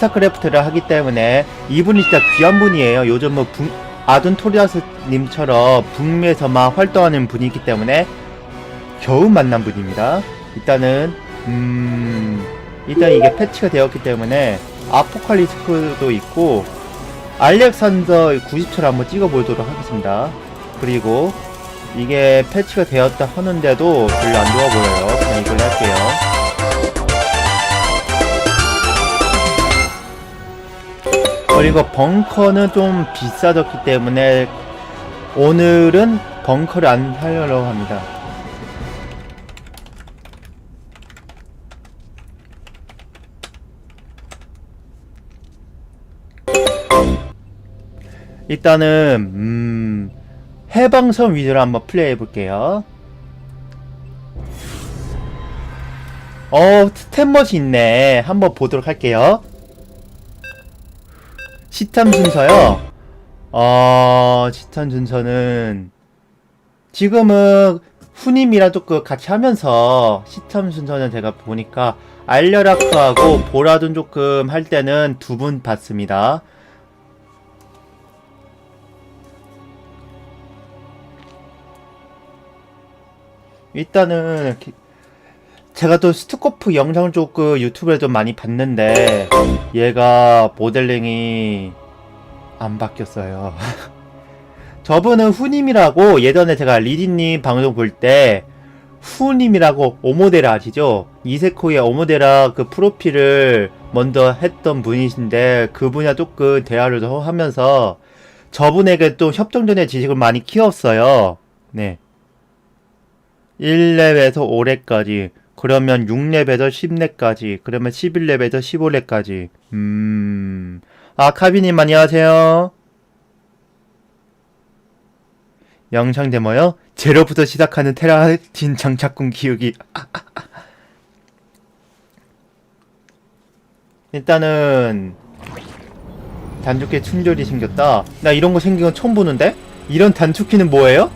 스타크래프트를 하기 때문에 이분이 진짜 귀한 분이에요. 요즘 뭐 북, 아둔 토리아스님처럼 북미에서만 활동하는 분이기 때문에 겨우 만난 분입니다. 일단은 음 일단 이게 패치가 되었기 때문에 아포칼리스크도 있고 알렉산더 90초를 한번 찍어보도록 하겠습니다. 그리고 이게 패치가 되었다 하는데도 별로 안 좋아 보여요. 그냥 이걸로 할게요. 그리고 벙커는 좀 비싸졌기 때문에 오늘은 벙커를 안 하려고 합니다. 일단은 음, 해방선 위주로 한번 플레이해 볼게요. 어, 스탠머시 있네. 한번 보도록 할게요. 시탐 순서요. 어, 시탐 순서는 지금은 후님이랑 조금 같이 하면서 시탐 순서는 제가 보니까 알려라크하고 보라둔 조금 할 때는 두 분 봤습니다. 일단은 기- 제가 또 스투코프 영상을 조금 유튜브에 좀 많이 봤는데 얘가 모델링이 안 바뀌었어요. 저분은 후님이라고 예전에 제가 리디님 방송 볼 때 후님이라고 오모데라 아시죠? 이세코의 오모데라 그 프로필을 먼저 했던 분이신데 그분이랑 조금 대화를 더 하면서 저분에게 또 협정전의 지식을 많이 키웠어요. 네. 1렙에서 5렙까지 그러면 6렙에서 10렙까지 그러면 11렙에서 15렙까지 음... 아 카비님 안녕하세요 영상 데모요? 제로부터 시작하는 테라진 장착군 키우기 일단은 단축키 충돌이 생겼다 나 이런 거 생긴 건 처음 보는데? 이런 단축키는 뭐예요?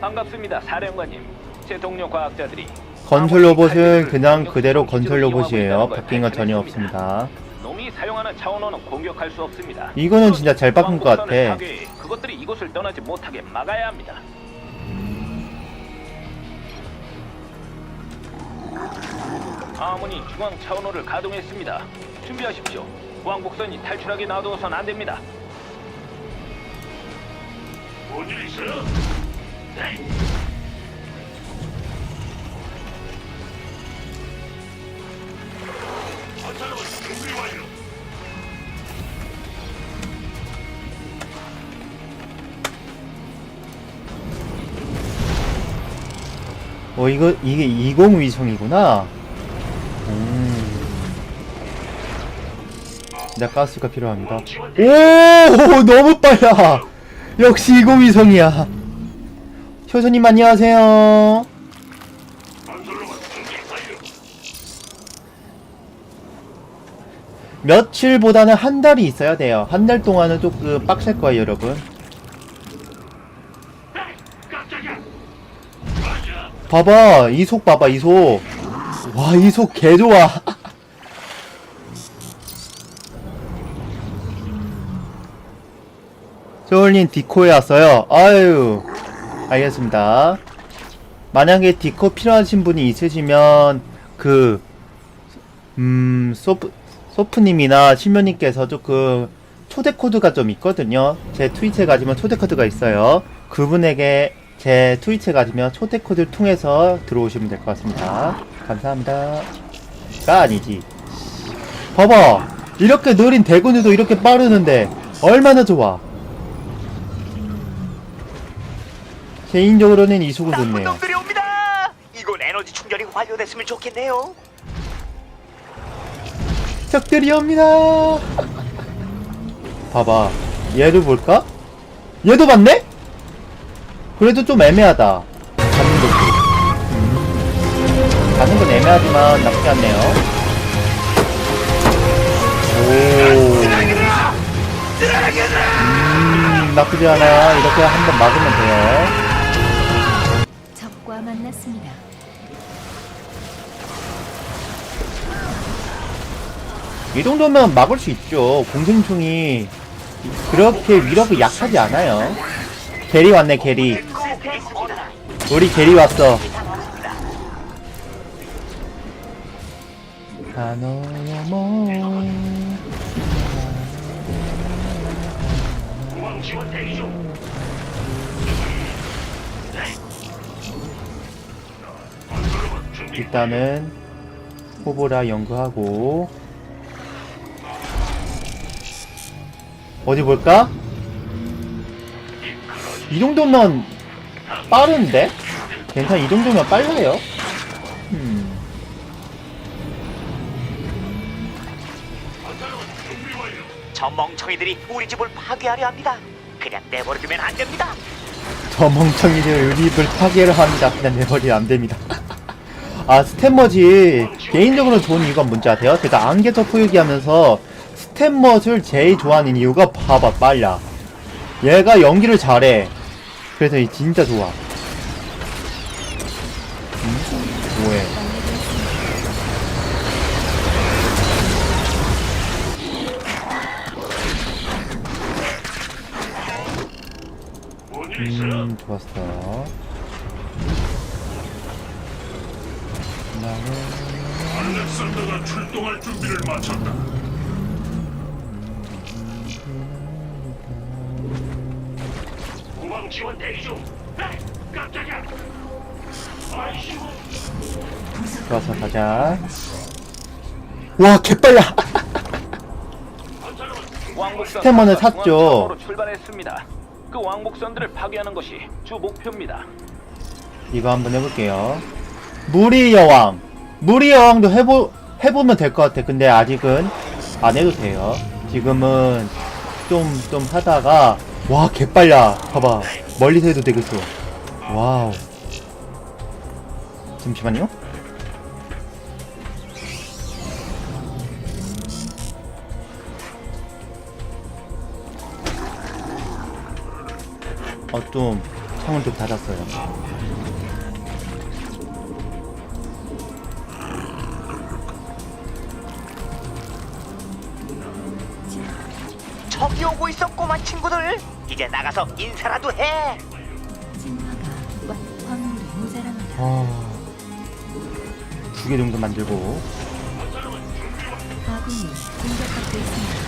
반갑습니다, 사령관님. 제 동료 과학자들이 건설 로봇은 그냥 그대로 건설 로봇이에요. 바뀐 건 전혀. 없습니다. 놈이 사용하는 차원호는 공격할 수 없습니다. 이거는 진짜 잘 바꾼 것 같아. 파괴해 그것들이 이곳을 떠나지 못하게 막아야 합니다. 아문이 중앙 차원호를 가동했습니다. 준비하십시오. 왕복선이 탈출하게 놔두어선 안 됩니다. 뭔일 있어요? 네. 어 이거 이게 20 위성이구나. 음. 나 가스가 필요합니다. 오 너무 빨라. 역시 20 위성이야. 효선님 안녕하세요. 며칠보다는 한 달이 있어야 돼요. 한 달 동안은 조금 빡셀 거예요, 여러분. 에이, 깜짝이야. 맞아. 봐봐, 이 속 봐봐, 이속. 와, 이 속 개 좋아. 저울님 디코에 왔어요. 아유, 알겠습니다. 만약에 디코 필요하신 분이 있으시면, 그, 음, 소프, 소프님이나 신면님께서 조금 초대 코드가 좀 있거든요. 제 트위치에 가시면 초대 코드가 있어요. 그분에게 제 트위치에 가시면 초대 코드를 통해서 들어오시면 될 것 같습니다. 감사합니다. 가 아니지. 봐봐. 이렇게 느린 대군주도 이렇게 빠르는데 얼마나 좋아. 개인적으로는 이 속은 좋네요. 놈들이 옵니다. 이건 에너지 충전이 완료됐으면 좋겠네요. 적들이 옵니다. 봐봐. 얘를 볼까? 얘도 봤네? 그래도 좀 애매하다. 가는 것도. 음. 가는 건 애매하지만 나쁘지 않네요. 오. 음, 나쁘지 않아. 이렇게 한 번 막으면 돼요. 적과 만났습니다. 이 정도면 막을 수 있죠. 공생충이 그렇게 위력이 약하지 않아요. 게리 왔네, 게리. 되겠습니다. 우리 게리 왔어. 건설로봇 준비 일단은 호보라 연구하고 어디 볼까? 이 정도면 빠른데? 괜찮아 이 정도면 빨라요? 음. 저 멍청이들이 우리 집을 파괴하려 합니다. 그냥 내버려두면 안 됩니다. 저 멍청이들 우리입을 파괴를 합니다 그냥 내버리면 안 됩니다 아 스탠머지 개인적으로 좋은 이유가 뭔지 아세요? 제가 안개서 포유기 하면서 스탠머를 제일 좋아하는 이유가 봐봐 빨라 얘가 연기를 잘해 그래서 이 진짜 좋아 음? 뭐해? 음 좋았어 알렉산더가 출동할 준비를 마쳤다. 지원 대기 중. 에이, 깜짝이야. 아이씨. 좋아서 가자 와 개빨라 건설로봇 왕복선 스테머는 샀죠. 출발했습니다. 그 왕복선들을 파괴하는 것이 주 목표입니다. 이거 한번 해볼게요. 무리 여왕. 무리 여왕도 해보, 해보면 될 것 같아. 근데 아직은 안 해도 돼요. 지금은 좀, 좀 하다가, 와, 개빨라. 봐봐. 멀리서 해도 되겠어. 와우. 잠시만요. 어, 좀, 창을 좀 닫았어요. 저기 오고 있어 꼬만 친구들. 이제 나가서 인사라도 해. 진화가 완 광물이 모자랍니다. 아, 두 개 정도 만들고. 아군이 공격받고 있습니다.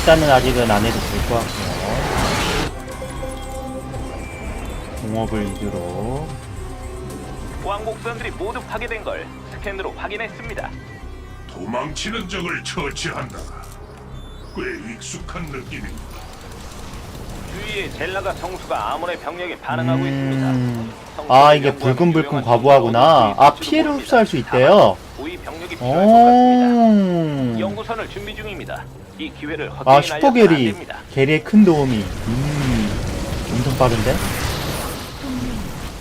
일단은 아직은 안 해도 될 것 같고요. 공업을 위주로. 왕복선들이 모두 파괴된 걸 스캔으로 확인했습니다. 도망치는 적을 처치한다. 꽤 익숙한 느낌입니다. 주위에 젤라가 성수가 아몬의 병력에 반응하고 음, 있습니다. 아, 이게 불끈불끈 과부하구나. 아, 피해를 흡수할 수 있대요. 우리 병력이 필요할 것 같습니다. 오. 연구선을 준비 중입니다. 이 기회를 헛되이 아, 날려서는 안 슈퍼게리. 됩니다. 게리의 큰 도움이. 음, 엄청 빠른데? 동맹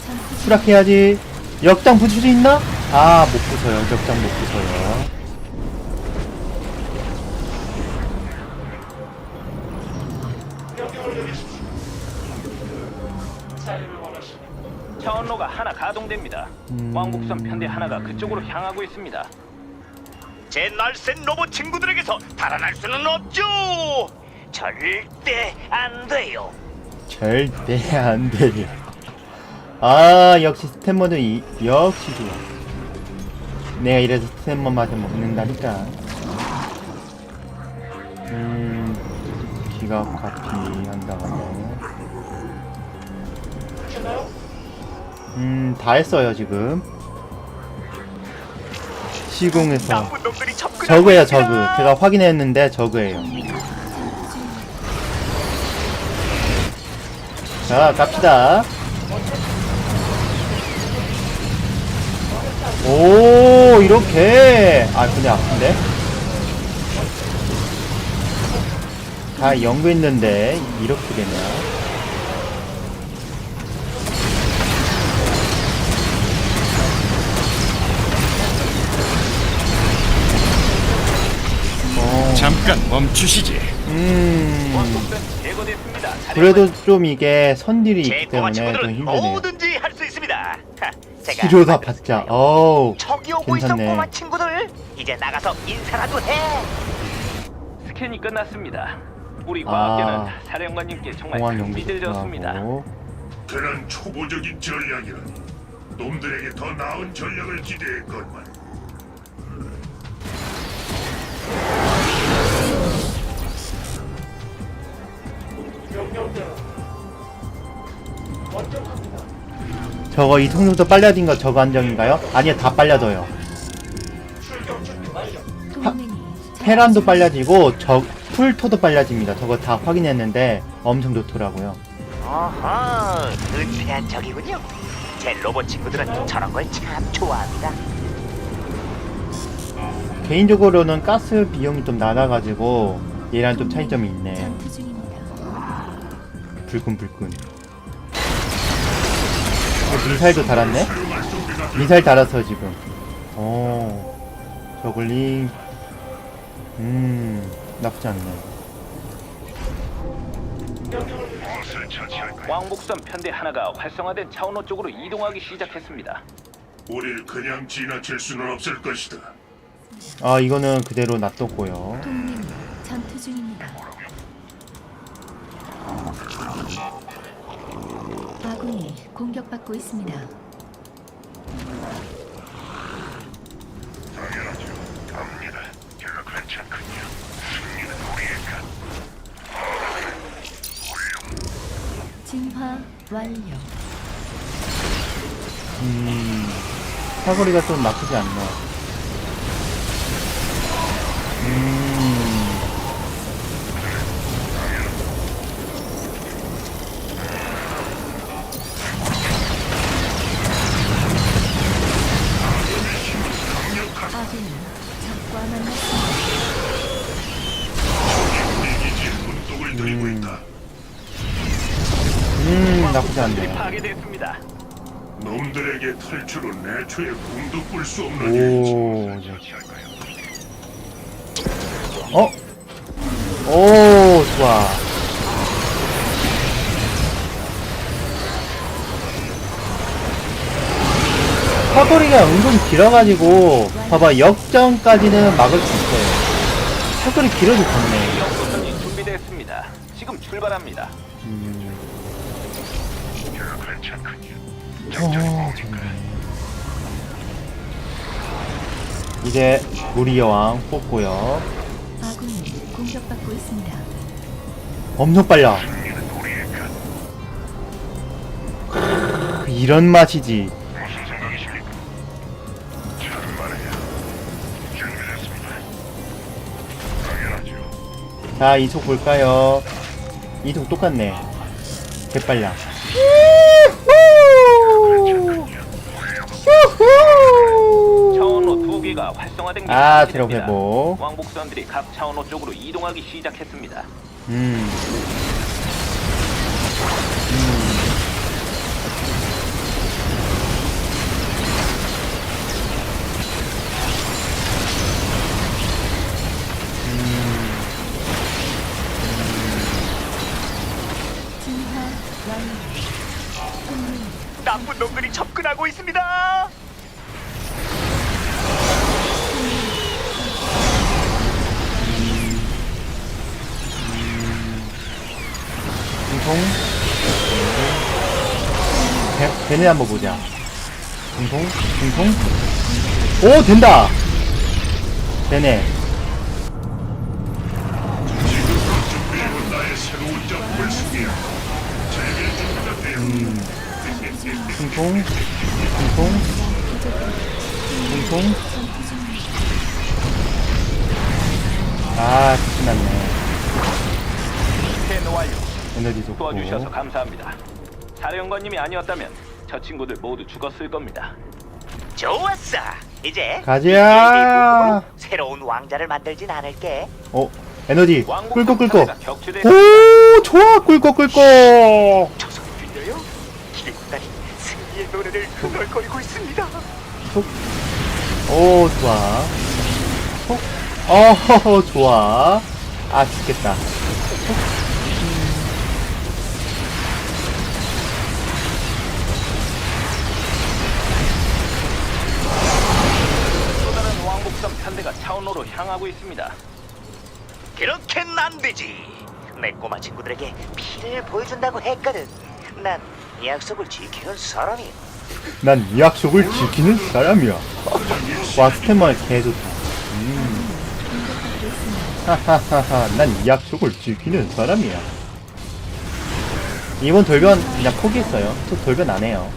전투 중 수락해야지. 역장 부술 수 있나? 아, 못 부숴요. 역장 못 부숴요. 차원로가 하나 가동됩니다. 음. 왕복선 편대 하나가 그쪽으로 향하고 있습니다. 제 날쌘 로봇 친구들에게서 달아날 수는 없죠. 절대 안 돼요. 절대 안 돼요. 아, 역시 스탠머는 이, 역시 좋아. 내가 이래서 스탠머 맛을 먹는다니까. 음, 기가 카피 한다고. 음, 다 했어요, 지금. 시공에서. 나쁜 놈들이 접근하고 저그예요, 있습니다. 저그. 제가 확인했는데 저그예요. 자, 갑시다. 오, 이렇게. 아, 근데 아픈데? 다 연구했는데, 이렇게 되냐. 어, 잠깐 멈추시지. 음. 제거됐습니다. 그래도 좀 이게 선딜이 제 있기 때문에 좀 힘드네요. 뭐든지 할 수 있습니다. 하, 제가 치료사 받자. 어우. 저기 오고 있어 괜찮네. 꼬마 친구들. 이제 나가서 인사라도 해. 스캔이 끝났습니다. 우리 아. 과학계는 사령관님께 정말 공항 졌습니다. 연구소하고 그런 초보적인 전략이라니 놈들에게 더 나은 전략을 기대했건만 저거 이통수도 빨려진 거 저거 한정인가요? 아니요 다 빨려져요. 동맹이 테란도 빨려지고 저 풀 토도 빨려집니다. 저거 다 확인했는데 엄청 좋더라고요. 어허, 은폐한 적이군요. 제 로봇 친구들은 저런 걸 참 좋아합니다. 개인적으로는 가스 비용이 좀 낮아가지고 얘랑 좀 차이점이 있네. 전투 중입니다. 불끈불끈. 어, 미사일도 달았네? 미사일 달았어 지금. 어, 저글링. 음, 나쁘지 않네. 무엇을 처치할까? 왕복선 편대 하나가 활성화된 차원호 쪽으로 이동하기 시작했습니다. 우릴 그냥 지나칠 수는 없을 것이다. 아, 이거는 그대로 놔뒀고요. 전투 중입니다. 아군이 공격받고 있습니다. 것. 진화 완료. 음, 사거리가 좀 나쁘지 않네. 않네. 파괴됐습니다. 놈들에게 탈출은 애초에 궁도 꿀 수 없는 일이지. 오, 이제. 처치할까요? 어? 오, 좋아. 사거리가 은근 길어가지고, 봐봐, 역전까지는 막을 수 있어요. 사거리 길어도 좋네. 준비됐습니다. 지금 출발합니다. 음. 어, 좋네. 이제, 우리 여왕 뽑고요. 아군이 공격받고 있습니다. 엄청 빨라. 크, 이런 맛이지. 무슨 생각이십니까? 참 말이야. 준비됐습니다. 당연하죠. 자, 이속 볼까요? 이속 똑같네. 개빨라. 차원호 두 개가 활성화된 게 아, 확인됩니다. 체력 회복. 왕복선들이 각 차원호 쪽으로 이동하기 시작했습니다. 음. 배, 배네 한번 보자. 중통, 중통. 오, 된다! 되네. 음. 중통, 중통, 중통. 아, 끝났네. 완료. 에너지 좋고. 도와주셔서 감사합니다. 사령관님이 아니었다면 저 친구들 모두 죽었을 겁니다. 좋았어. 이제 가자. 새로운 왕자를 만들진 않을게. 어, 에너지. 왕복선 꿀꺽, 꿀꺽. 편대가 격추돼 오, 좋아. 꿀꺽, 꿀꺽. 조선 들려요? 기계군단이 승리의 노래를 흥얼거리고 있습니다. 오, 좋아. 톡. 어, 좋아. 아, 죽겠다. 톡. 차원로로 향하고 있습니다. 그렇게는 안 되지. 내 꼬마 친구들에게 피를 보여준다고 했거든. 난 약속을 지키는 사람이야. 난 이 약속을 지키는 사람이야. 와 스탠만 개 좋다. 공격받고 있습니다. 하하하하. 난 이 약속을 지키는 사람이야. 이번 돌변 그냥 포기했어요. 또 돌변 안 해요.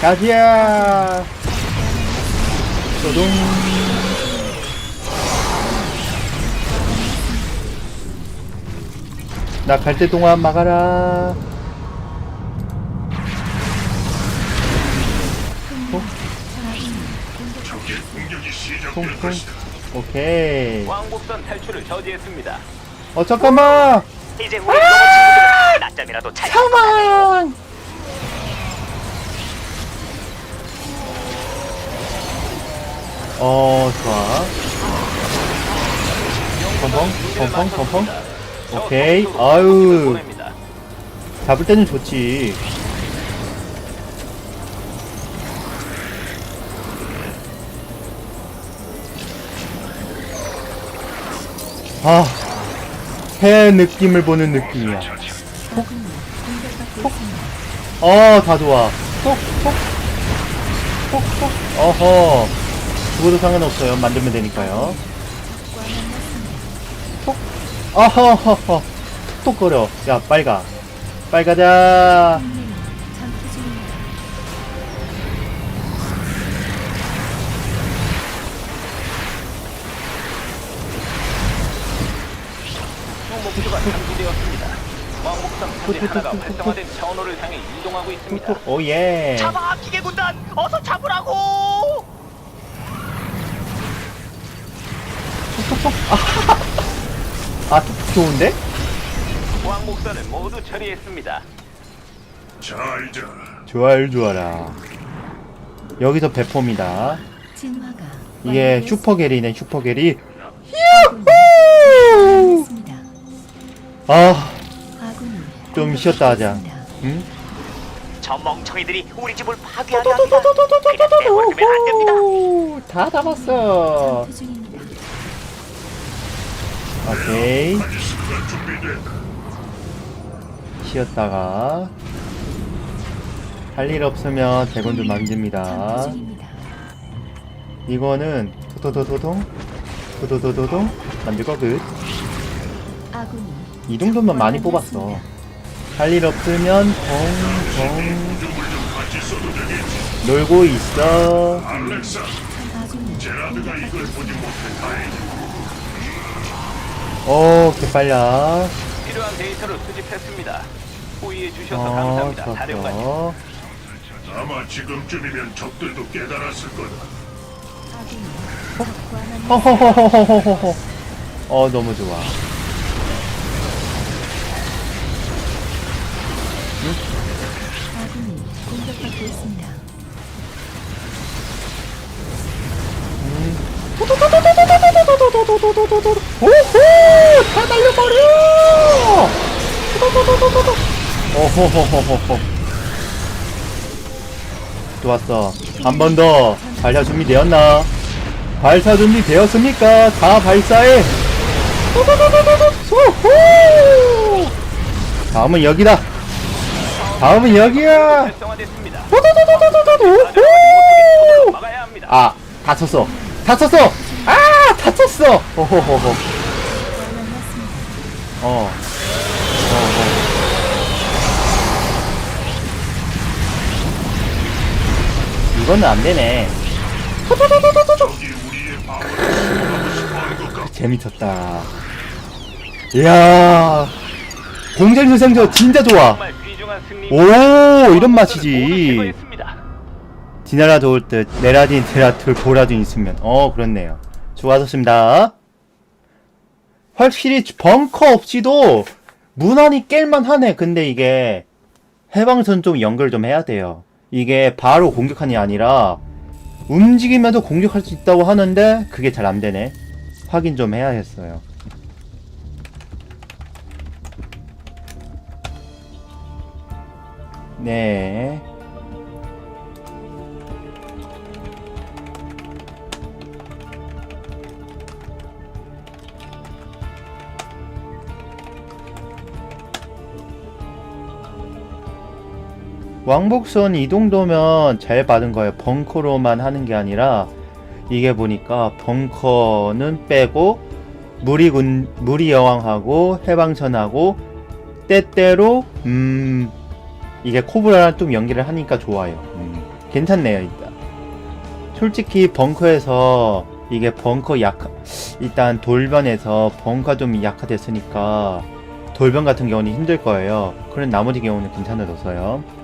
가지야. 소동. 나 갈 때 동안 막아라. 통통. 것이다. 오케이. 왕복선 탈출을 저지했습니다. 어 잠깐만. 이제 우리 로봇 친구들은 낮잠이라도 잘 사망. 어 좋아. 펑펑 펑펑 펑펑. 오케이. 아유. 잡을 때는 좋지. 아, 새 느낌을 보는 느낌이야. 공격받고 있습니다. 어, 다 좋아. 톡, 톡, 톡, 톡. 어허. 죽어도 상관없어요. 만들면 되니까요. 과 만났습니다. 어허허허. 톡톡거려. 야, 빨리 가. 빨리 가자. 동맹이 전투 중입니다. 목표가 탐지되었습니다. 왕복선 편대 하나가 활성화된 차원로를 향해 이동하고 있습니다. 톡톡. 오, 예. 잡아 기계 군단 어서 잡으라고. 아, 톡 좋은데? 왕복선을 모두 처리했습니다. 잘 자. 좋아요, 좋아라. 여기서 배포입니다. 진화가 이게. 슈퍼게리네, 슈퍼게리. 완료됐습니다. 아, 아군이 좀 쉬었다 하자. 응? 저 멍청이들이 우리 집을 파괴하려 합니다. 그냥 내버려두면 안 됩니다. 오, 다 잡았어. 오케이. 쉬었다가 할 일 없으면 대군들 중입니다. 이거는 토도도도동 토도도도동 만들고 끝. 이 정도면 많이 뽑았어. 할 일 없으면 덩덩. 놀고 있어. 알렉사, 제라드가 이걸 보지 못해 다행이다. 오 개빨려. 필요한 데이터를 수집했습니다. 호의해 주셔서 어 감사합니다. 사령관님. 좋았어. 아마 지금쯤이면 적들도 깨달았을 거다. 허허허허허허허. 어 너무 좋아. 아군이 공격받고 있습니다. 오호! 오호호호호호. 좋았어. 한 번 더. 발사 준비 되었나? 발사 준비 되었습니까? 다 발사해! 소호! 다음은 여기다! 다음은 여기야! 활성화됐습니다. 오호! 막아야 합니다. 아, 다 쳤어. 다 쳤어! 아, 다 쳤어! 호호호호. 어. 이거는 안 되네. 재미쳤다. 이야. 공장 유생저 진짜 좋아. 오, 이런 맛이지. 디나라 좋을 듯, 네라딘, 데라툴, 보라딘 있으면. 어, 그렇네요. 좋아졌습니다. 확실히 벙커 없이도 무난히 깰만 하네. 근데 이게 해방선 좀 연결 좀 해야 돼요. 이게 바로 공격하니 아니라 움직이면서 공격할 수 있다고 하는데 그게 잘 안 되네. 확인 좀 해야겠어요. 네. 왕복선 이 정도면 잘 받은 거예요. 벙커로만 하는 게 아니라 이게 보니까 벙커는 빼고 무리군 무리 여왕하고 해방선하고 때때로 음 이게 코브라랑 좀 연기를 하니까 좋아요. 음, 괜찮네요 일단. 솔직히 벙커에서 이게 벙커 약 일단 돌변에서 벙커 좀 약화됐으니까 돌변 같은 경우는 힘들 거예요. 그런 나머지 경우는 괜찮아졌어요.